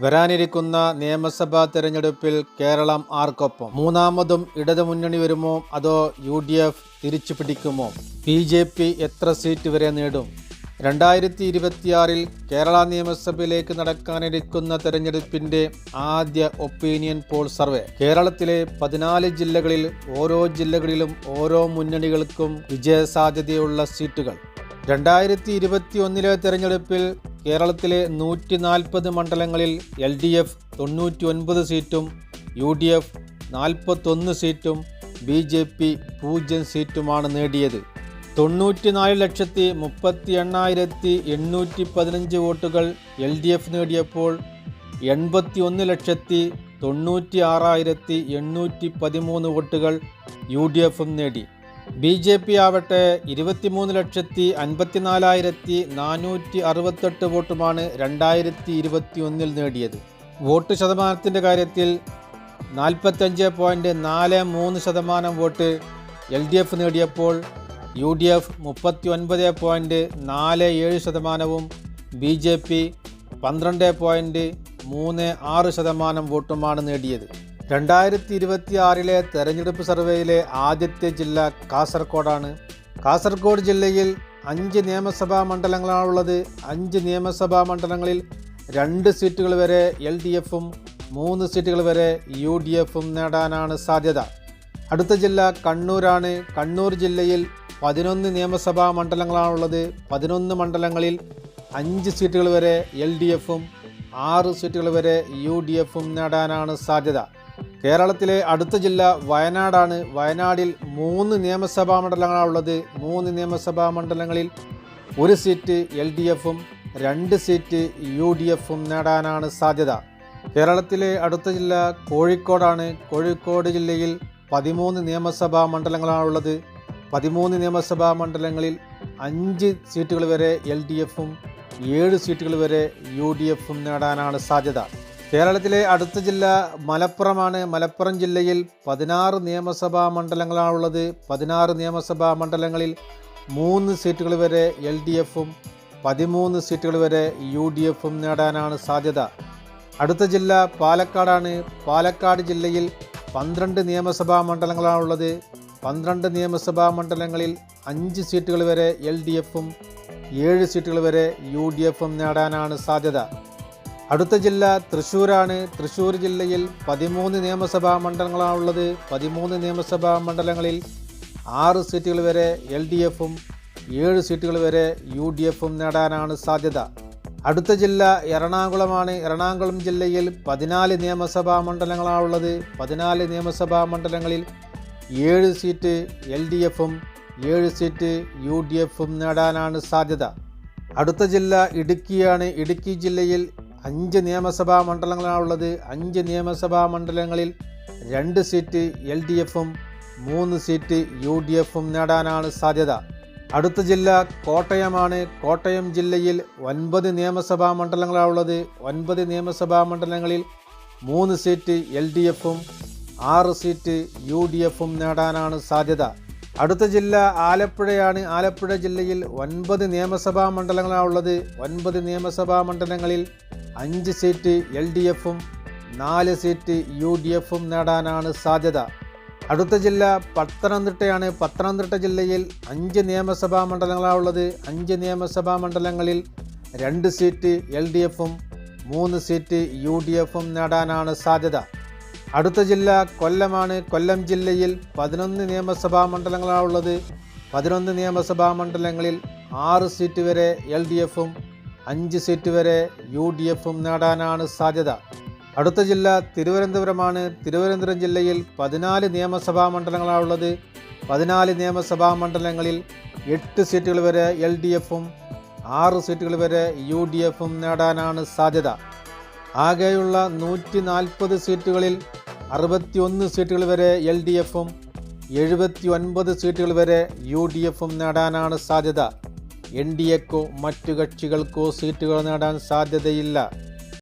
വരാനിരിക്കുന്ന നിയമസഭാ തെരഞ്ഞെടുപ്പിൽ കേരളം ആർക്കൊപ്പം? മൂന്നാമതും ഇടതുമുന്നണി വരുമോ? അതോ യു ഡി എഫ് തിരിച്ചു പിടിക്കുമോ ബി ജെ പി എത്ര സീറ്റ് വരെ നേടും? രണ്ടായിരത്തി ഇരുപത്തിയാറിൽ കേരള നിയമസഭയിലേക്ക് നടക്കാനിരിക്കുന്ന തെരഞ്ഞെടുപ്പിന്റെ ആദ്യ ഒപ്പീനിയൻ പോൾ സർവേ. കേരളത്തിലെ പതിനാല് ജില്ലകളിൽ ഓരോ ജില്ലകളിലും ഓരോ മുന്നണികൾക്കും വിജയസാധ്യതയുള്ള സീറ്റുകൾ. രണ്ടായിരത്തി ഇരുപത്തി ഒന്നിലെ തെരഞ്ഞെടുപ്പിൽ കേരളത്തിലെ നൂറ്റി നാൽപ്പത് മണ്ഡലങ്ങളിൽ എൽ ഡി എഫ് തൊണ്ണൂറ്റി ഒൻപത് സീറ്റും യു ഡി എഫ് നാൽപ്പത്തൊന്ന് സീറ്റും ബി ജെ പി പൂജ്യം സീറ്റുമാണ് നേടിയത്. തൊണ്ണൂറ്റിനാല് ലക്ഷത്തി മുപ്പത്തി എണ്ണായിരത്തി എണ്ണൂറ്റി പതിനഞ്ച് വോട്ടുകൾ എൽ ഡി എഫ് നേടിയപ്പോൾ എൺപത്തി ഒന്ന് ലക്ഷത്തി തൊണ്ണൂറ്റി ആറായിരത്തി എണ്ണൂറ്റി പതിമൂന്ന് വോട്ടുകൾ യു ഡി എഫും നേടി. ബി ജെ പി ആവട്ടെ ഇരുപത്തിമൂന്ന് ലക്ഷത്തി അൻപത്തിനാലായിരത്തി നാനൂറ്റി അറുപത്തെട്ട് വോട്ടുമാണ് രണ്ടായിരത്തി ഇരുപത്തി ഒന്നിൽ നേടിയത്. വോട്ട് ശതമാനത്തിന്റെ കാര്യത്തിൽ നാൽപ്പത്തഞ്ച് പോയിന്റ് നാല് മൂന്ന് ശതമാനം വോട്ട് എൽ ഡി എഫ് നേടിയപ്പോൾ യു ഡി എഫ് മുപ്പത്തി ഒൻപത് പോയിന്റ് നാല് ഏഴ് ശതമാനവും ബി ജെ പി പന്ത്രണ്ട് പോയിന്റ് മൂന്ന് ആറ് ശതമാനം വോട്ടുമാണ് നേടിയത്. രണ്ടായിരത്തി ഇരുപത്തി ആറിലെ തെരഞ്ഞെടുപ്പ് സർവേയിലെ ആദ്യത്തെ ജില്ല കാസർഗോഡാണ്. കാസർഗോഡ് ജില്ലയിൽ അഞ്ച് നിയമസഭാ മണ്ഡലങ്ങളാണുള്ളത്. അഞ്ച് നിയമസഭാ മണ്ഡലങ്ങളിൽ രണ്ട് സീറ്റുകൾ വരെ എൽ ഡി എഫും മൂന്ന് സീറ്റുകൾ വരെ യു ഡി എഫും നേടാനാണ് സാധ്യത. അടുത്ത ജില്ല കണ്ണൂരാണ്. കണ്ണൂർ ജില്ലയിൽ പതിനൊന്ന് നിയമസഭാ മണ്ഡലങ്ങളാണുള്ളത്. പതിനൊന്ന് മണ്ഡലങ്ങളിൽ അഞ്ച് സീറ്റുകൾ വരെ എൽ ഡി എഫും ആറ് സീറ്റുകൾ വരെ യു ഡി എഫും നേടാനാണ് സാധ്യത. കേരളത്തിലെ അടുത്ത ജില്ല വയനാടാണ്. വയനാടിൽ മൂന്ന് നിയമസഭാ മണ്ഡലങ്ങളാണുള്ളത്. മൂന്ന് നിയമസഭാ മണ്ഡലങ്ങളിൽ ഒരു സീറ്റ് എൽ ഡി എഫും രണ്ട് സീറ്റ് യു ഡി എഫും നേടാനാണ് സാധ്യത. കേരളത്തിലെ അടുത്ത ജില്ല കോഴിക്കോടാണ്. കോഴിക്കോട് ജില്ലയിൽ പതിമൂന്ന് നിയമസഭാ മണ്ഡലങ്ങളാണുള്ളത്. പതിമൂന്ന് നിയമസഭാ മണ്ഡലങ്ങളിൽ അഞ്ച് സീറ്റുകൾ വരെ എൽ ഡി എഫും ഏഴ് സീറ്റുകൾ വരെ യു ഡി എഫും നേടാനാണ് സാധ്യത. കേരളത്തിലെ അടുത്ത ജില്ല മലപ്പുറമാണ്. മലപ്പുറം ജില്ലയിൽ പതിനാറ് നിയമസഭാ മണ്ഡലങ്ങളാണുള്ളത്. പതിനാറ് നിയമസഭാ മണ്ഡലങ്ങളിൽ മൂന്ന് സീറ്റുകൾ വരെ എൽ ഡി എഫും പതിമൂന്ന് സീറ്റുകൾ വരെ യു ഡി എഫും നേടാനാണ് സാധ്യത. അടുത്ത ജില്ല പാലക്കാടാണ്. പാലക്കാട് ജില്ലയിൽ പന്ത്രണ്ട് നിയമസഭാ മണ്ഡലങ്ങളാണുള്ളത്. പന്ത്രണ്ട് നിയമസഭാ മണ്ഡലങ്ങളിൽ അഞ്ച് സീറ്റുകൾ വരെ എൽ ഡി എഫും ഏഴ് സീറ്റുകൾ വരെ യു ഡി എഫും നേടാനാണ് സാധ്യത. അടുത്ത ജില്ല തൃശ്ശൂരാണ്. തൃശ്ശൂർ ജില്ലയിൽ പതിമൂന്ന് നിയമസഭാ മണ്ഡലങ്ങളാണുള്ളത് പതിമൂന്ന് നിയമസഭാ മണ്ഡലങ്ങളിൽ ആറ് സീറ്റുകൾ വരെ എൽ ഡി എഫും ഏഴ് സീറ്റുകൾ വരെ യു ഡി എഫും നേടാനാണ് സാധ്യത. അടുത്ത ജില്ല എറണാകുളമാണ്. എറണാകുളം ജില്ലയിൽ പതിനാല് നിയമസഭാ മണ്ഡലങ്ങളാണുള്ളത് പതിനാല് നിയമസഭാ മണ്ഡലങ്ങളിൽ ഏഴ് സീറ്റ് എൽ ഡി എഫും ഏഴ് സീറ്റ് യു ഡി എഫും നേടാനാണ് സാധ്യത. അടുത്ത ജില്ല ഇടുക്കിയാണ്. ഇടുക്കി ജില്ലയിൽ അഞ്ച് നിയമസഭാ മണ്ഡലങ്ങളാണുള്ളത്. അഞ്ച് നിയമസഭാ മണ്ഡലങ്ങളിൽ രണ്ട് സീറ്റ് എൽ ഡി എഫും മൂന്ന് സീറ്റ് യു ഡി എഫും നേടാനാണ് സാധ്യത. അടുത്ത ജില്ല കോട്ടയമാണ്. കോട്ടയം ജില്ലയിൽ ഒൻപത് നിയമസഭാ മണ്ഡലങ്ങളാണുള്ളത്. ഒൻപത് നിയമസഭാ മണ്ഡലങ്ങളിൽ മൂന്ന് സീറ്റ് എൽ ഡി എഫും ആറ് സീറ്റ് യു ഡി എഫും നേടാനാണ് സാധ്യത. അടുത്ത ജില്ല ആലപ്പുഴയാണ്. ആലപ്പുഴ ജില്ലയിൽ ഒൻപത് നിയമസഭാ മണ്ഡലങ്ങളാണുള്ളത്. ഒൻപത് നിയമസഭാ മണ്ഡലങ്ങളിൽ അഞ്ച് സീറ്റ് എൽ ഡി എഫും നാല് സീറ്റ് യു ഡി എഫും നേടാനാണ് സാധ്യത. അടുത്ത ജില്ല പത്തനംതിട്ടയാണ്. പത്തനംതിട്ട ജില്ലയിൽ അഞ്ച് നിയമസഭാ മണ്ഡലങ്ങളാണുള്ളത് അഞ്ച് നിയമസഭാ മണ്ഡലങ്ങളിൽ രണ്ട് സീറ്റ് എൽ ഡി എഫും മൂന്ന് സീറ്റ് യു ഡി എഫും നേടാനാണ് സാധ്യത. അടുത്ത ജില്ല കൊല്ലമാണ്. കൊല്ലം ജില്ലയിൽ പതിനൊന്ന് നിയമസഭാ മണ്ഡലങ്ങളാണുള്ളത് പതിനൊന്ന് നിയമസഭാ മണ്ഡലങ്ങളിൽ ആറ് സീറ്റ് വരെ എൽ ഡി എഫും അഞ്ച് സീറ്റ് വരെ യു ഡി എഫും നേടാനാണ് സാധ്യത. അടുത്ത ജില്ല തിരുവനന്തപുരമാണ്. തിരുവനന്തപുരം ജില്ലയിൽ പതിനാല് നിയമസഭാ മണ്ഡലങ്ങളാണുള്ളത് പതിനാല് നിയമസഭാ മണ്ഡലങ്ങളിൽ എട്ട് സീറ്റുകൾ വരെ എൽ ഡി എഫും ആറ് സീറ്റുകൾ വരെ യു ഡി എഫും നേടാനാണ് സാധ്യത. ആകെയുള്ള നൂറ്റി നാൽപ്പത് സീറ്റുകളിൽ അറുപത്തിയൊന്ന് സീറ്റുകൾ വരെ എൽ ഡി എഫും എഴുപത്തി ഒൻപത് സീറ്റുകൾ വരെ യു ഡി എഫും നേടാനാണ് സാധ്യത. എൻ ഡി എക്കോ മറ്റു കക്ഷികൾക്കോ സീറ്റുകൾ നേടാൻ സാധ്യതയില്ല.